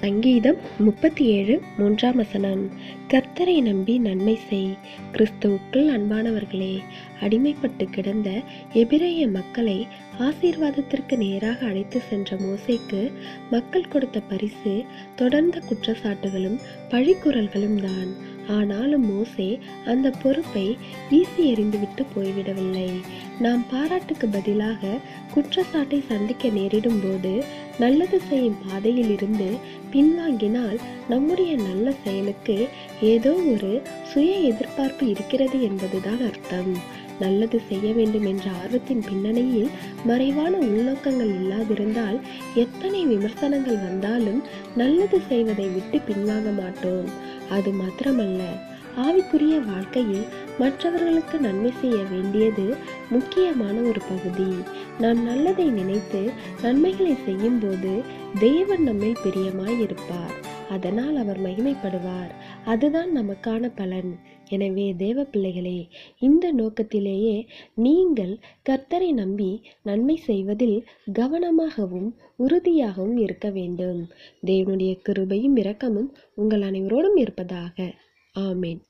சங்கீதம் முப்பத்தி ஏழு மூன்றாம் வசனம். கர்த்தரை நம்பி நன்மை செய். கிறிஸ்துவுக்குள் அன்பானவர்களே அடிமைப்பட்டு கிடந்த எபிரேய மக்களை ஆசீர்வாதத்திற்கு நேராக அழைத்து சென்ற மோசைக்கு மக்கள் கொடுத்த பரிசு தொடர்ந்த குற்றச்சாட்டுகளும் பழிக்குரல்களும் தான். ஆனாலும் மோசே அந்த பொறுப்பை வீசி எறிந்துவிட்டு போய்விடவில்லை. நாம் பாராட்டுக்கு பதிலாக குற்றச்சாட்டை சந்திக்க நேரிடும் போது நல்லது செய்யும் பாதையில் இருந்து பின்வாங்கினால் நம்முடைய நல்ல செயலுக்கு ஏதோ ஒரு சுய எதிர்பார்ப்பு இருக்கிறது என்பதுதான் அர்த்தம். நல்லது செய்ய வேண்டும் என்ற ஆர்வத்தின் பின்னணியில் மறைவான உள்நோக்கங்கள் இல்லாதிருந்தால் எத்தனை விமர்சனங்கள் வந்தாலும் நல்லது செய்வதை விட்டு பின்வாங்க மாட்டோம். அது மாத்திரமல்ல ஆவிக்குரிய வாழ்க்கையில் மற்றவர்களுக்கு நன்மை செய்ய வேண்டியது முக்கியமான ஒரு பகுதி. நாம் நல்லதை நினைத்து நன்மைகளை செய்யும்போது தேவன் நம்மில் பிரியமாய் இருப்பார் அதனால் அவர் மகிமைப்படுவார். அதுதான் நமக்கான பலன். எனவே தேவ பிள்ளைகளே இந்த நோக்கத்திலேயே நீங்கள் கர்த்தரை நம்பி நன்மை செய்வதில் கவனமாகவும் உறுதியாகவும் இருக்க வேண்டும். தேவனுடைய கிருபையும் இரக்கமும் உங்கள் அனைவரோடும் இருப்பதாக. ஆமேன்.